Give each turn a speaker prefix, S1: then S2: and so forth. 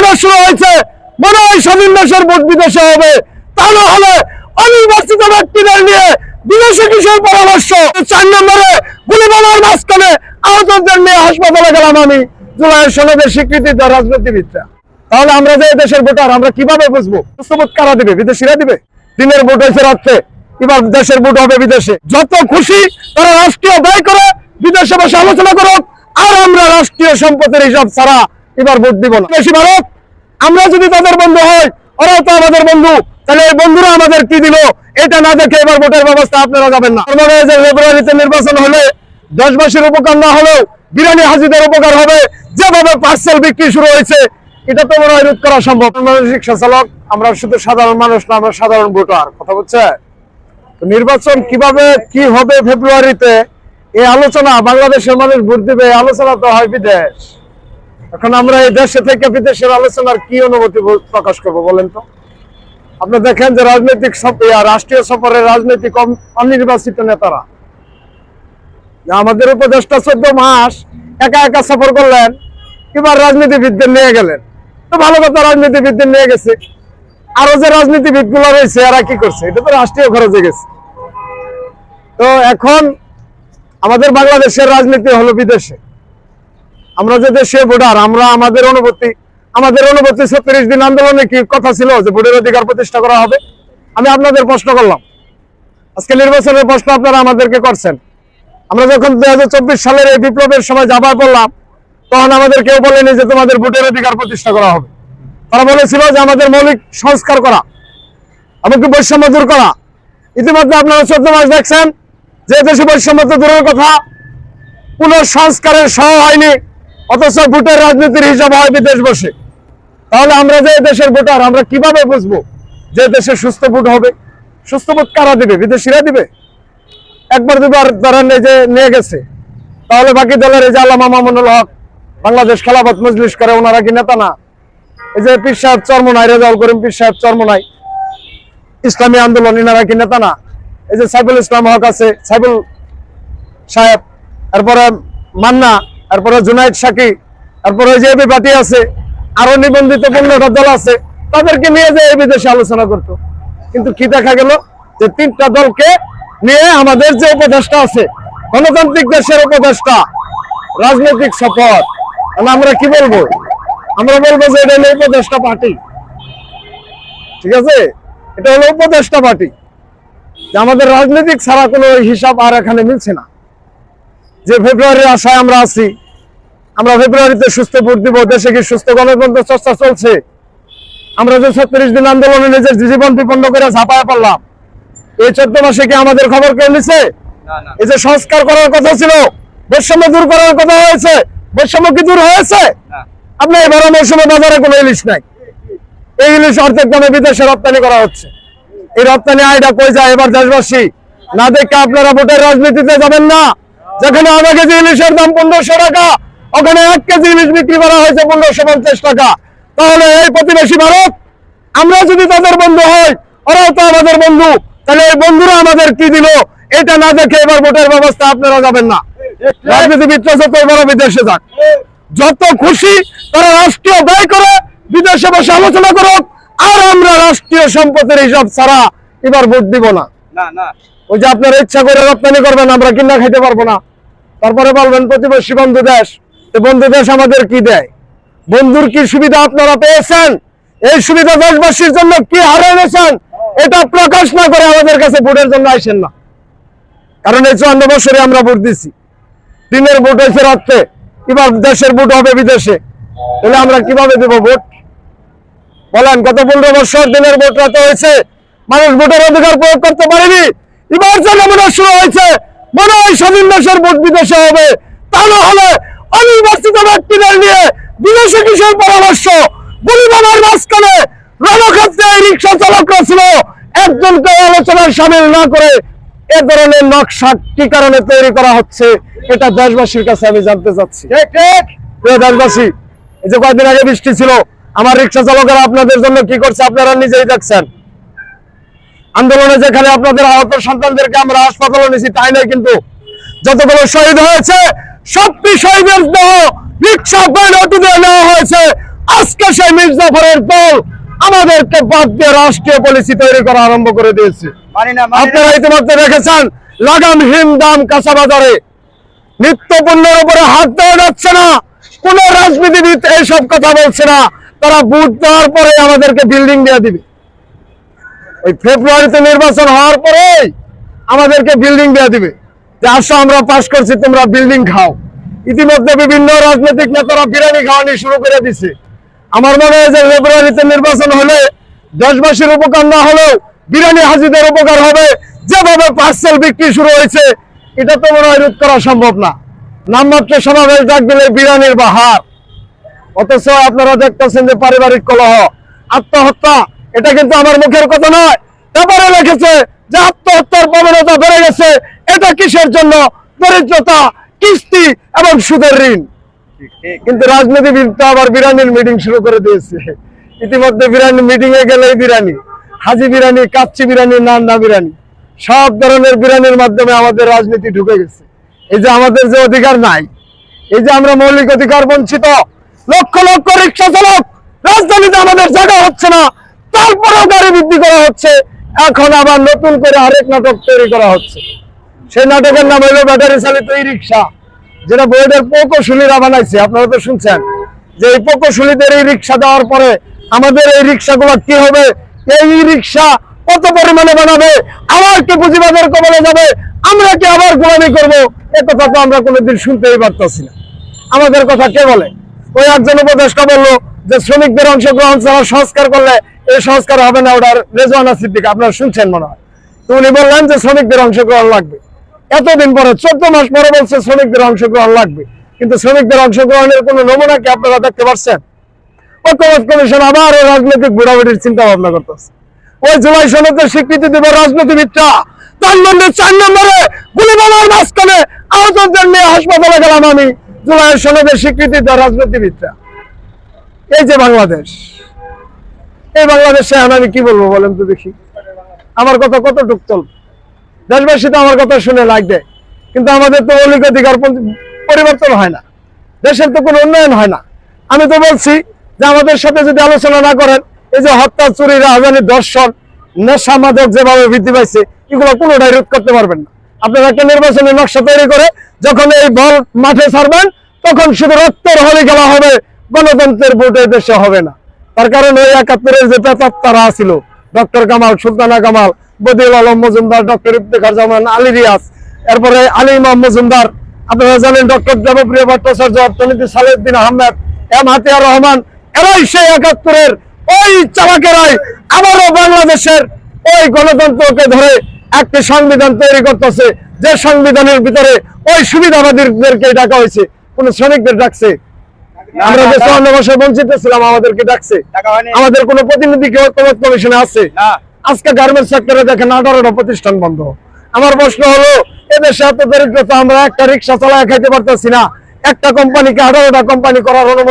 S1: নমুনা শুরু হয়েছে, মনে হয় স্বাধীন দেশের ভোট বিদেশে হবে। তা না হলে অনির্বাচিত ব্যক্তিদের নিয়ে বিদেশে কিসের পরামর্শ? চার নম্বরে গুলি মামার মাঝখানে আহতদের নিয়ে হাসপাতালে গেলাম আমি জুলাইয়ের সনদের স্বীকৃতি দেওয়া রাজনীতিবিদরা। তাহলে আমরা যে দেশের ভোটার, আমরা কীভাবে বুঝব? সুস্থবোধ কারা দিবে? বিদেশিরা দিবে? দিনের ভোট হয়েছে রাত্রে, এবার দেশের ভোট হবে বিদেশে। যত খুশি তারা রাষ্ট্রীয় ব্যয় করে বিদেশে বসে আলোচনা করুক, আর আমরা রাষ্ট্রীয় সম্পদের হিসাব ছাড়া এবার ভোট দিব না। বেশি ভারত আমরা যদি তাদের বন্ধু হই, ওরাও তো আমাদের বন্ধু। তাহলে এই বন্ধুরা আমাদের কি দিল? এটা না দেখে এবার ভোটের ব্যবস্থা আপনারা যাবেন না। মনে হয় ফেব্রুয়ারিতে নির্বাচন হলে দেশবাসীর উপকার না হলেও বিরানি হাজিদের উপকার হবে। যেভাবে পার্সেল বিক্রি শুরু হয়েছে, এটা তো মনে হয় রোধ করা সম্ভব। রিক্সা চালক, আমরা শুধু সাধারণ মানুষ না, আমরা সাধারণ ভোটার। কথা বলছে? নির্বাচন কীভাবে, কি হবে ফেব্রুয়ারিতে এই আলোচনা বাংলাদেশের মানুষ ভোট দিবে আলোচনা তো হয় বিদেশ। এখন আমরা এই দেশে থেকে বিদেশের আলোচনার কি অনুভূতি প্রকাশ করব বলেন তো? আপনি দেখেন যে রাজনৈতিক রাষ্ট্রীয় সফরের রাজনৈতিক অন- অনির্বাচিত নেতারা। আমাদের উপদেষ্টা চোদ্দ মাস একা একা সফর করলেন, এবার রাজনীতিবিদদের নিয়ে গেলেন। তো ভালো কথা, রাজনীতিবিদদের নিয়ে গেছে। আরও যে রাজনীতিবিদগুলো রয়েছে, এরা কি করছে? এটা তো রাষ্ট্রীয় খরচে গেছে। তো এখন আমাদের বাংলাদেশের রাজনীতি হলো বিদেশে। আমরা যে দেশে ভোটার, আমরা আমাদের অনুভূতি আমাদের অনুভূতি ছত্রিশ দিন আন্দোলনে কি কথা ছিল যে ভোটের অধিকার প্রতিষ্ঠা করা হবে? আমি আপনাদের প্রশ্ন করলাম। আজকে নির্বাচনের প্রশ্ন আপনারা আমাদেরকে করছেন। আমরা যখন দু হাজার চব্বিশ সালের এই বিপ্লবের সময় যাবার বললাম, তখন আমাদের কেউ বলেনি যে তোমাদের ভোটের অধিকার প্রতিষ্ঠা করা হবে। তারা বলেছিল যে আমাদের মৌলিক সংস্কার করা এমনকি বৈষম্য দূর করা। ইতিমধ্যে আপনারা চোদ্দ মাস দেখছেন, যে দেশে বৈষম্য তো দূরের কথা পুনঃসংস্কারের সহ হয়নি। অথচ ভোটের রাজনীতির হিসাব হয় বিদেশ বসে। তাহলে আমরা যে দেশের ভোটার, আমরা কীভাবে বুঝব যে দেশে সুস্থ ভোট হবে? সুস্থ ভোট কারা দিবে? বিদেশিরা দিবে? একবার দুবার তারা নিজে নিয়ে গেছে। তাহলে বাকি দলের এই যে আল্লামা মামুনুল হক, বাংলাদেশ খেলাফত মজলিস করে, ওনারা কি নেতা না? এই যে পীর সাহেব চরমনাই, রেজাউল করিম পীর সাহেব চরমনাই, ইসলামী আন্দোলন এনারা কি নেতা না? এই যে সাইফুল ইসলাম হক আছে, সাইফুল সাহেব, এরপরে মান্না এরপরে জুনাইদ সাকি এরপরে যে এবি পার্টি আছে, আরও নিবন্ধিত পনেরোটা দল আছে, তাদেরকে নিয়ে যে এই বিদেশে আলোচনা করতো। কিন্তু কি দেখা গেল যে তিনটা দলকে নিয়ে আমাদের যে উপদেষ্টা আছে, গণতান্ত্রিক দেশের উপদেষ্টা, রাজনৈতিক সফর তাহলে আমরা কি বলব? আমরা বলব যে এটা হলো উপদেষ্টা পার্টি। ঠিক আছে? এটা হলো উপদেষ্টা পার্টি। যে আমাদের রাজনৈতিক ছাড়া কোনো হিসাব আর এখানে মিলছে না। যে ফেব্রুয়ারির আশায় আমরা আছি আমরা ফেব্রুয়ারিতে সুস্থ ভোট দিব দেশে কি সুস্থ গণতন্ত্র চর্চা চলছে? আমরা যে ছত্রিশ দিন আন্দোলনে নিজের জীবন বিপন্ন করে ঝাঁপায় পড়লাম এই চোদ্দ মাসে কি আমাদের খবর কেউ নিছে? এই যে সংস্কার করার কথা ছিল বৈষম্য দূর করার কথা হয়েছে বৈষম্য কি দূর হয়েছে? আপনি এবার মৌসুমে বাজারে কোনো ইলিশ নাই। এই ইলিশ অর্ধেক দামে বিদেশে রপ্তানি করা হচ্ছে। এই রপ্তানি আয়টা কই যায় এবার দেশবাসী? না দেখে আপনারা ভোটের রাজনীতিতে যাবেন না। যেখানে আধা কেজি ইলিশের দাম পনেরোশো টাকা ওখানে এক কেজি ইলিশ বিক্রি করা হয়েছে পনেরোশো পঞ্চাশ টাকা। তাহলে এই প্রতিবেশী ভারত আমরা যদি তাদের বন্ধু হই ওরাও তো আমাদের বন্ধু। তাহলে এই বন্ধুরা আমাদের কি দিল? এটা না দেখে এবার ভোটের ব্যবস্থা আপনারা যাবেন না। রাজনীতিবিদরা যত বড় বিদেশে যাক। যত খুশি তারা রাষ্ট্রীয় ব্যয় করে বিদেশে বসে আলোচনা করুক আর আমরা রাষ্ট্রীয় সম্পত্তির হিসাব ছাড়া এবার ভোট দিব না।
S2: না না।
S1: ওই যে আপনারা ইচ্ছা করে রপ্তানি করবেন আমরা কিনা খাইতে পারব না। তারপরে বলবেন, প্রতিবেশী বন্ধু দেশ বন্ধু দেশ আমাদের কি দেয়? বন্ধুর কি সুবিধা আপনারা পেয়েছেন? এই সুবিধা দেশবাসীর জন্য কি হারে এনেছেন? এটা প্রকাশ না করে আমাদের কাছে ভোটের জন্য আসেন না। কারণ এই চুয়ান্ন বছরে আমরা ভোট দিছি। দিনের ভোট হয়েছে রাত্রে। এবার দেশের ভোট হবে বিদেশে। তাহলে আমরা কীভাবে দেব ভোট? বলেন, গত পনেরো বছর দিনের ভোট রাতে হয়েছে। মানুষ ভোটের অধিকার প্রয়োগ করতে পারেনি। এবার যে নমুনা শুরু হয়েছে। মনে হয় স্বাধীন দেশের ভোট বিদেশে হবে। তা না হলে অনির্বাচিত ব্যক্তিদের নিয়ে বিদেশে কিসের পরামর্শ? গুলিমানের মাঝখানে রণক্ষেত্রে রিক্সা চালকরা ছিল একজনকে আলোচনায় সামিল না করে এ ধরনের নকশা কি কারণে তৈরি করা হচ্ছে। এটা দেশবাসীর কাছে আমি জানতে চাচ্ছি। প্রিয় দেশবাসী এই যে কয়েকদিন আগে বৃষ্টি ছিল আমার রিক্সা চালকেরা আপনাদের জন্য কি করছে আপনারা নিজেই দেখছেন। আন্দোলনে যেখানে আপনাদের আহত সন্তানদেরকে আমরা হাসপাতালে নিয়েছি তাই নয় কিন্তু যতগুলো শহীদ হয়েছে সবটি শহীদের দেহ রিক্সা অটোতে নেওয়া হয়েছে। আজকে সেই মির্জাফরের দল আমাদেরকে বাদ দিয়ে রাষ্ট্রীয় পলিসি তৈরি করা আরম্ভ করে দিয়েছে। আপনারা ইতিমধ্যে দেখেছেন লাগামহীন দাম কাঁচা বাজারে। নিত্য পণ্যের উপরে হাত দেওয়া যাচ্ছে না কোন রাজনীতিবিদ এইসব কথা বলছে না। তারা বুথ দেওয়ার পরে আমাদেরকে বিল্ডিং দিয়ে দিবে। ওই ফেব্রুয়ারিতে নির্বাচন হওয়ার পরে আমাদেরকে বিল্ডিং দেওয়া দিবে। যে আসো, আমরা পাশ করছি, তোমরা বিল্ডিং খাও। ইতিমধ্যে বিভিন্ন রাজনৈতিক নেতারা বিরিয়ানি খাওয়ানি শুরু করে দিছে। আমার মনে হয় যে ফেব্রুয়ারিতে নির্বাচন হলে দেশবাসীর উপকার না হলেও বিরিয়ানি হাজিদের উপকার হবে। যেভাবে পার্সেল বিক্রি শুরু হয়েছে, এটা তো মনে হয় রোধ করা সম্ভব না। নামমাত্র সমাবেশ ডাক দিলে বিরিয়ানির বাহার। অথচ আপনারা দেখতেছেন যে পারিবারিক কলহ, আত্মহত্যা এটা কিন্তু আমার মুখের কথা নয়। পেপারে লিখেছে যে আত্মহত্যার প্রবণতা বেড়ে গেছে। এটা কিসের জন্য? দরিদ্রতা, কিস্তি এবং সুদের ঋণ। কিন্তু রাজনীতিবিদ তো আবার বিরিয়ানির মিটিং শুরু করে দিয়েছে। ইতিমধ্যে বিরিয়ানি মিটিং এ গেলে বিরিয়ানি। হাজি বিরিয়ানি, কাচ্চি বিরিয়ানি নান্না বিরিয়ানি। সব ধরনের বিরানির মাধ্যমে আমাদের রাজনীতি ঢুকে গেছে। এই যে আমাদের যে অধিকার নাই, এই যে আমরা মৌলিক অধিকার বঞ্চিত, লক্ষ লক্ষ রিক্সা চালক, রাজধানীতে আমাদের জায়গা হচ্ছে না। তারপরেও গাড়ি বৃদ্ধি করা হচ্ছে। এখন আবার নতুন করে আরেক নাটক তৈরি করা হচ্ছে। সেই নাটকের নাম হলো ব্যাটারি চালিত ই রিক্সা যেটা বোর্ডের প্রকৌশলীরা বানাইছে। আপনারা তো শুনছেন যে এই প্রকৌশলীদের এই রিক্সা দেওয়ার পরে আমাদের এই রিক্সাগুলো কি হবে? এই রিক্সা কত পরিমাণে বানাবে? আবার কি পুঁজিবাদের কবলে যাবে? আমরা কি আবার গোলামি করব? এ কথা তো আমরা কোনোদিন শুনতেই পারতাছি না। আমাদের কথা কে বলে? ওই একজন উপদেষ্টা বলল যে শ্রমিকদের অংশগ্রহণ ছাড়া সংস্কার করলে এই সংস্কার হবে না, ওটার রেজওয়ানা সিদ্দিক আপনারা শুনছেন মনে হয়। তো উনি বললেন যে শ্রমিকদের অংশগ্রহণ লাগবে। এতদিন পরে, চোদ্দ মাস পরে বলছে শ্রমিকদের অংশগ্রহণ লাগবে। কিন্তু শ্রমিকদের অংশগ্রহণের কোনো নমুনা কি আপনারা দেখতে পাচ্ছেন? ঐক্যমত কমিশন আবার রাজনৈতিক বুড়াবুড়ির চিন্তা ভাবনা করতেছে। ওই জুলাই সনদের স্বীকৃতি দেবে রাজনীতিবিদরা। তার মধ্যে চার নম্বরে গুলি মামার মাঝখানে আহতদের নিয়ে হাসপাতালে গেলাম আমি। জুলাই সনদের স্বীকৃতি দেয় রাজনীতিবিদরা। এই যে বাংলাদেশ। এই বাংলাদেশে আমি কি বলব বলেন তো দেখি। আমার কথা কতটুক চলবে? দেশবাসী তো আমার কথা শুনে লাগ দেয়। কিন্তু আমাদের তো মৌলিক অধিকার পরিবর্তন হয় না। দেশের তো কোনো উন্নয়ন হয় না। আমি তো বলছি যে আমাদের সাথে যদি আলোচনা না করেন, এই যে হত্যা, চুরি, রাজধানী দর্শন নেশা মাদক যেভাবে বৃদ্ধি পাইছে, এগুলো কোনোটাই রোধ করতে পারবেন না। আপনারা একটা নির্বাচনী নকশা তৈরি করে যখন এই বল মাঠে ছাড়বেন, তখন শুধু রক্তের হলে খেলা হবে, গণতন্ত্রের ভোট দেশে হবে না। তার কারণ ওই একাত্তরের যে তারা ছিল ডক্টর কামাল, সুলতানা কামাল, বদিউল আলম মজুমদার, ডক্টর ইফতেখার জামান, আলী রিয়াজ। এরপরে আলী ইমাম মজুমদার, আপনারা জানেন ডক্টর দেবপ্রিয় ভট্টাচার্য, অর্থনীতি সালেউদ্দিন আহমেদ, এম হাতিয়ার রহমান, এরাই সেই একাত্তরের ওই চালাকেরাই আবারও বাংলাদেশের ওই গণতন্ত্রকে ধরে একটি সংবিধান তৈরি করতেছে, যে সংবিধানের ভিতরে ওই সুবিধাবাদীদেরকে ডাকা হয়েছে, কোন শ্রমিকদের ডাকছে। আমরা যে চুয়ান্ন বছর বঞ্চিত ছিলাম আমাদেরকে ডাকছে। আমাদের কোন প্রতিনিধি কেউ ঐক্যমত কমিশনে আছে? আজকে গার্মেন্টস সেক্টরে দেখেন আঠারোটা প্রতিষ্ঠান বন্ধ। আমার প্রশ্ন হলো এদেশে এত দরিদ্রতা আমরা একটা রিক্সা চালায় খাইতে পারতেছি না। একটা কোম্পানিকে আঠারোটা কোম্পানি করার অনুমতি